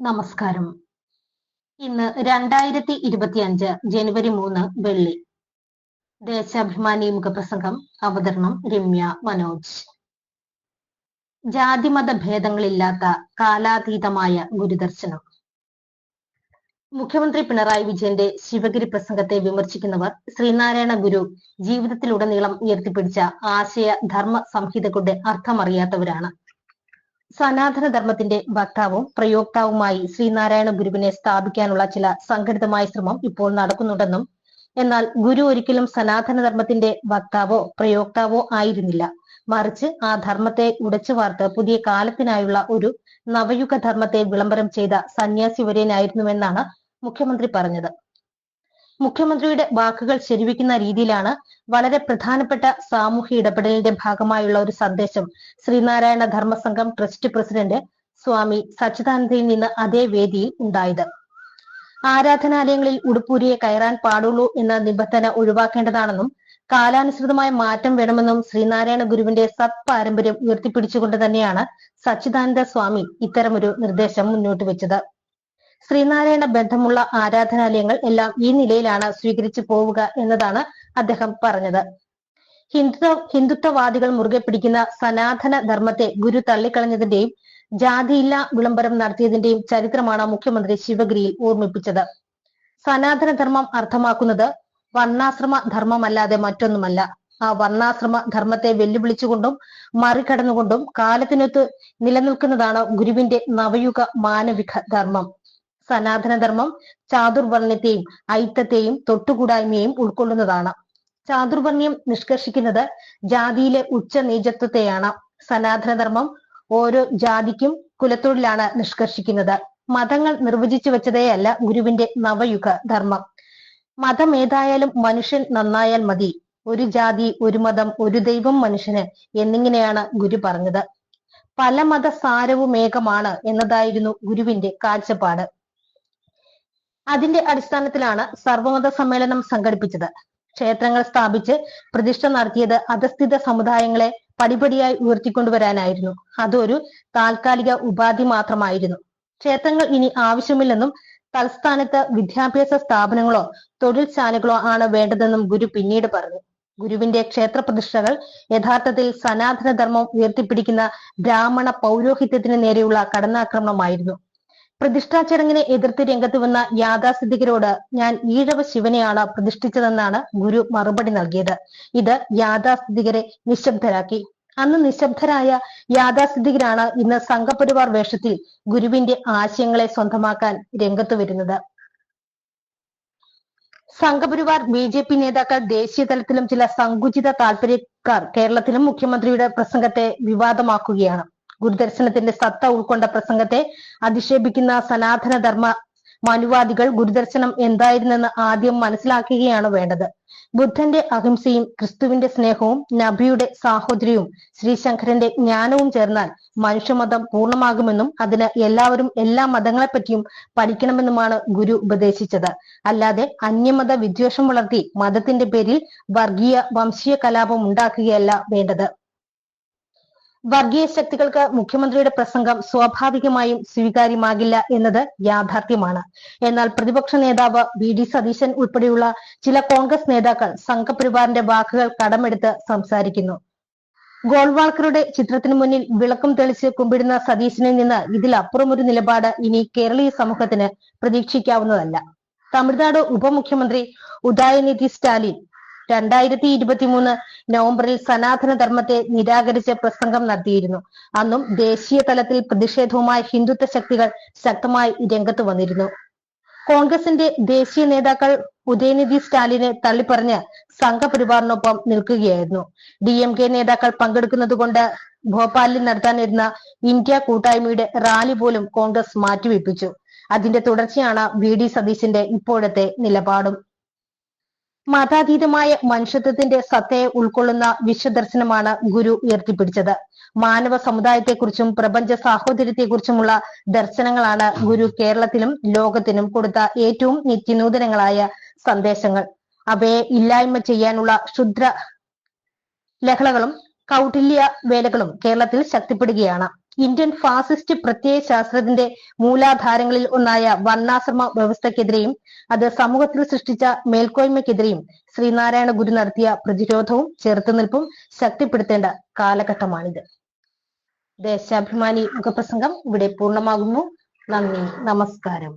നമസ്കാരം. ഇന്ന് രണ്ടായിരത്തി ഇരുപത്തിയഞ്ച് ജനുവരി മൂന്ന് വെള്ളി. ദേശാഭിമാനി മുഖപ്രസംഗം അവതരണം രമ്യ മനോജ്. ജാതിമത ഭേദങ്ങളില്ലാത്ത കാലാതീതമായ ഗുരുദർശനം. മുഖ്യമന്ത്രി പിണറായി വിജയന്റെ ശിവഗിരി പ്രസംഗത്തെ വിമർശിക്കുന്നവർ ശ്രീനാരായണ ഗുരു ജീവിതത്തിലുടനീളം ഉയർത്തിപ്പിടിച്ച ആശയ ധർമ്മ സംഹിതകളുടെ അർത്ഥമറിയാത്തവരാണ്. സനാതന ധർമ്മത്തിന്റെ വക്താവും പ്രയോക്താവുമായി ശ്രീനാരായണ ഗുരുവിനെ സ്ഥാപിക്കാനുള്ള ചില സംഘടിതമായ ശ്രമം ഇപ്പോൾ നടക്കുന്നുണ്ടെന്നും എന്നാൽ ഗുരു ഒരിക്കലും സനാതന ധർമ്മത്തിന്റെ വക്താവോ പ്രയോക്താവോ ആയിരുന്നില്ല. മറിച്ച് ആ ധർമ്മത്തെ ഉടച്ചു വാർത്ത് പുതിയ കാലത്തിനായുള്ള ഒരു നവയുഗ ധർമ്മത്തെ വിളംബരം ചെയ്ത സന്യാസി വര്യനായിരുന്നുവെന്നാണ് മുഖ്യമന്ത്രി പറഞ്ഞത്. മുഖ്യമന്ത്രിയുടെ വാക്കുകൾ ശരിവെക്കുന്ന രീതിയിലാണ് വളരെ പ്രധാനപ്പെട്ട സാമൂഹ്യ ഇടപെടലിന്റെ ഭാഗമായുള്ള ഒരു സന്ദേശം. ശ്രീനാരായണ ധർമ്മസംഘം ട്രസ്റ്റ് പ്രസിഡന്റ് സ്വാമി സച്ചിദാനന്ദയിൽ നിന്ന് അതേ വേദിയിൽ ഉണ്ടായത്. ആരാധനാലയങ്ങളിൽ ഉടുപ്പൂരിയെ കയറാൻ പാടുള്ളൂ എന്ന നിബന്ധന ഒഴിവാക്കേണ്ടതാണെന്നും കാലാനുസൃതമായ മാറ്റം വേണമെന്നും ശ്രീനാരായണ ഗുരുവിന്റെ സത് പാരമ്പര്യം ഉയർത്തിപ്പിടിച്ചുകൊണ്ട് തന്നെയാണ് സച്ചിദാനന്ദ സ്വാമി ഇത്തരമൊരു നിർദ്ദേശം മുന്നോട്ട് വെച്ചത്. ശ്രീനാരായണ ബന്ധമുള്ള ആരാധനാലയങ്ങൾ എല്ലാം ഈ നിലയിലാണ് സ്വീകരിച്ചു പോവുക എന്നതാണ് അദ്ദേഹം പറഞ്ഞത്. ഹിന്ദുത്വ ഹിന്ദുത്വവാദികൾ മുറുകെ പിടിക്കുന്ന സനാതന ധർമ്മത്തെ ഗുരു തള്ളിക്കളഞ്ഞതിന്റെയും ജാതിയില്ല വിളംബരം നടത്തിയതിന്റെയും ചരിത്രമാണ് മുഖ്യമന്ത്രി ശിവഗിരിയിൽ ഓർമ്മിപ്പിച്ചത്. സനാതന ധർമ്മം അർത്ഥമാക്കുന്നത് വർണാശ്രമ ധർമ്മമല്ലാതെ മറ്റൊന്നുമല്ല. ആ വർണാശ്രമ ധർമ്മത്തെ വെല്ലുവിളിച്ചുകൊണ്ടും മറികടന്നുകൊണ്ടും കാലത്തിനൊത്ത് നിലനിൽക്കുന്നതാണ് ഗുരുവിന്റെ നവയുഗ മാനവിക ധർമ്മം. സനാതന ധർമ്മം ചാതുർവർണത്തെയും ഐത്തത്തെയും തൊട്ടുകൂടായ്മയെയും ഉൾക്കൊള്ളുന്നതാണ്. ചാതുർവർണ്യം നിഷ്കർഷിക്കുന്നത് ജാതിയിലെ ഉച്ച നീചത്വത്തെയാണ് സനാതനധർമ്മം ഓരോ ജാതിക്കും കുലത്തൊഴിലാണ് നിഷ്കർഷിക്കുന്നത്. മതങ്ങൾ നിർവചിച്ചു വെച്ചതേയല്ല ഗുരുവിന്റെ നവയുഗ ധർമ്മം. മതം ഏതായാലും മനുഷ്യൻ നന്നായാൽ മതി. ഒരു ജാതി ഒരു മതം ഒരു ദൈവം മനുഷ്യന് എന്നിങ്ങനെയാണ് ഗുരു പറഞ്ഞത്. പല മത സാരവും ഏകമാണ് എന്നതായിരുന്നു ഗുരുവിന്റെ കാഴ്ചപ്പാട്. അതിന്റെ അടിസ്ഥാനത്തിലാണ് സർവമത സമ്മേളനം സംഘടിപ്പിച്ചത്. ക്ഷേത്രങ്ങൾ സ്ഥാപിച്ച് പ്രതിഷ്ഠ നടത്തിയത് അധസ്ഥിത സമുദായങ്ങളെ പടിപടിയായി ഉയർത്തിക്കൊണ്ടുവരാനായിരുന്നു. അതൊരു താൽക്കാലിക ഉപാധി മാത്രമായിരുന്നു. ക്ഷേത്രങ്ങൾ ഇനി ആവശ്യമില്ലെന്നും തൽസ്ഥാനത്ത് വിദ്യാഭ്യാസ സ്ഥാപനങ്ങളോ തൊഴിൽ തൊഴിൽശാലകളോ ആണ് വേണ്ടതെന്നും ഗുരു പിന്നീട് പറഞ്ഞു. ഗുരുവിന്റെ ക്ഷേത്ര പ്രതിഷ്ഠകൾ യഥാർത്ഥത്തിൽ സനാതനധർമ്മം ഉയർത്തിപ്പിടിക്കുന്ന ബ്രാഹ്മണ പൗരോഹിത്യത്തിന് നേരെയുള്ള കടന്നാക്രമണമായിരുന്നു. പ്രതിഷ്ഠാ ചടങ്ങിനെ എതിർത്ത് രംഗത്ത് വന്ന യാഥാസ്ഥിതികരോട് ഞാൻ ഈഴവ ശിവനെയാണ് പ്രതിഷ്ഠിച്ചതെന്നാണ് ഗുരു മറുപടി നൽകിയത്. ഇത് യാഥാസ്ഥിതികരെ നിശബ്ദരാക്കി. അന്ന് നിശബ്ദരായ യാഥാസ്ഥിതികരാണ് ഇന്ന് സംഘപരിവാർ വേഷത്തിൽ ഗുരുവിന്റെ ആശയങ്ങളെ സ്വന്തമാക്കാൻ രംഗത്ത് വരുന്നത്. സംഘപരിവാർ ബി ജെ പി നേതാക്കൾ ദേശീയ തലത്തിലും ചില സങ്കുചിത താല്പര്യക്കാർ കേരളത്തിലും മുഖ്യമന്ത്രിയുടെ പ്രസംഗത്തെ വിവാദമാക്കുകയാണ്. ഗുരുദർശനത്തിന്റെ സത്ത ഉൾക്കൊണ്ട പ്രസംഗത്തെ അധിക്ഷേപിക്കുന്ന സനാതന ധർമ്മ മനുവാദികൾ ഗുരുദർശനം എന്തായിരുന്നെന്ന് ആദ്യം മനസ്സിലാക്കുകയാണ് വേണ്ടത്. ബുദ്ധന്റെ അഹിംസയും ക്രിസ്തുവിന്റെ സ്നേഹവും നബിയുടെ സാഹോദര്യവും ശ്രീശങ്കരന്റെ ജ്ഞാനവും ചേർന്നാൽ മനുഷ്യമതം പൂർണമാകുമെന്നും അതിന് എല്ലാവരും എല്ലാ മതങ്ങളെപ്പറ്റിയും പഠിക്കണമെന്നുമാണ് ഗുരു ഉപദേശിച്ചത്. അല്ലാതെ അന്യമത വിദ്വേഷം വളർത്തി മതത്തിന്റെ പേരിൽ വർഗീയ വംശീയ കലാപം ഉണ്ടാക്കുകയല്ല വേണ്ടത്. വർഗീയ ശക്തികൾക്ക് മുഖ്യമന്ത്രിയുടെ പ്രസംഗം സ്വാഭാവികമായും സ്വീകാര്യമാകില്ല എന്നത് യാഥാർത്ഥ്യമാണ്. എന്നാൽ പ്രതിപക്ഷ നേതാവ് വി ഡി സതീശൻ ഉൾപ്പെടെയുള്ള ചില കോൺഗ്രസ് നേതാക്കൾ സംഘപരിവാറിന്റെ വാക്കുകൾ കടമെടുത്ത് സംസാരിക്കുന്നു. ഗോൾവാൾക്കറുടെ ചിത്രത്തിന് മുന്നിൽ വിളക്കും തെളിച്ച് കുമ്പിടുന്ന സതീശനിൽ നിന്ന് ഇതിലപ്പുറം ഒരു നിലപാട് ഇനി കേരളീയ സമൂഹത്തിന് പ്രതീക്ഷിക്കാവുന്നതല്ല. തമിഴ്നാട് ഉപമുഖ്യമന്ത്രി ഉദയനിധി സ്റ്റാലിൻ രണ്ടായിരത്തി ഇരുപത്തിമൂന്ന് നവംബറിൽ സനാതന ധർമ്മത്തെ നിരാകരിച്ച് പ്രസംഗം നടത്തിയിരുന്നു. അന്നും ദേശീയ തലത്തിൽ പ്രതിഷേധവുമായി ഹിന്ദുത്വ ശക്തികൾ ശക്തമായി രംഗത്ത് വന്നിരുന്നു. കോൺഗ്രസിന്റെ ദേശീയ നേതാക്കൾ ഉദയനിധി സ്റ്റാലിനെ തള്ളിപ്പറഞ്ഞ് സംഘപരിവാറിനൊപ്പം നിൽക്കുകയായിരുന്നു. ഡി എം കെ നേതാക്കൾ പങ്കെടുക്കുന്നത് കൊണ്ട് ഭോപ്പാലിൽ നടത്താനിരുന്ന ഇന്ത്യ കൂട്ടായ്മയുടെ റാലി പോലും കോൺഗ്രസ് മാറ്റിവെപ്പിച്ചു. അതിന്റെ തുടർച്ചയാണ് വി ഡി സതീശന്റെ ഇപ്പോഴത്തെ നിലപാടും. മതാതീതമായ മനുഷ്യത്വത്തിന്റെ സത്തയെ ഉൾക്കൊള്ളുന്ന വിശ്വദർശനമാണ് ഗുരു ഉയർത്തിപ്പിടിച്ചത്. മാനവ സമുദായത്തെക്കുറിച്ചും പ്രപഞ്ച സാഹോദര്യത്തെക്കുറിച്ചുമുള്ള ദർശനങ്ങളാണ് ഗുരു കേരളത്തിലും ലോകത്തിനും കൊടുത്ത ഏറ്റവും നിത്യനൂതനങ്ങളായ സന്ദേശങ്ങൾ. അവയെ ഇല്ലായ്മ ചെയ്യാനുള്ള ക്ഷുദ്ര ലഹളകളും കൗടില്യ വേലകളും കേരളത്തിൽ ശക്തിപ്പെടുകയാണ്. ഇന്ത്യൻ ഫാസിസ്റ്റ് പ്രത്യയ ശാസ്ത്രത്തിന്റെ മൂലാധാരങ്ങളിൽ ഒന്നായ വർണാശ്രമ വ്യവസ്ഥക്കെതിരെയും അത് സമൂഹത്തിൽ സൃഷ്ടിച്ച മേൽക്കോയ്മയ്ക്കെതിരെയും ശ്രീനാരായണ ഗുരു നടത്തിയ പ്രതിരോധവും ചെറുത്തുനിൽപ്പും ശക്തിപ്പെടുത്തേണ്ട കാലഘട്ടമാണിത്. ദേശാഭിമാനി മുഖപ്രസംഗം ഇവിടെ പൂർണമാകുന്നു. നന്ദി നമസ്കാരം.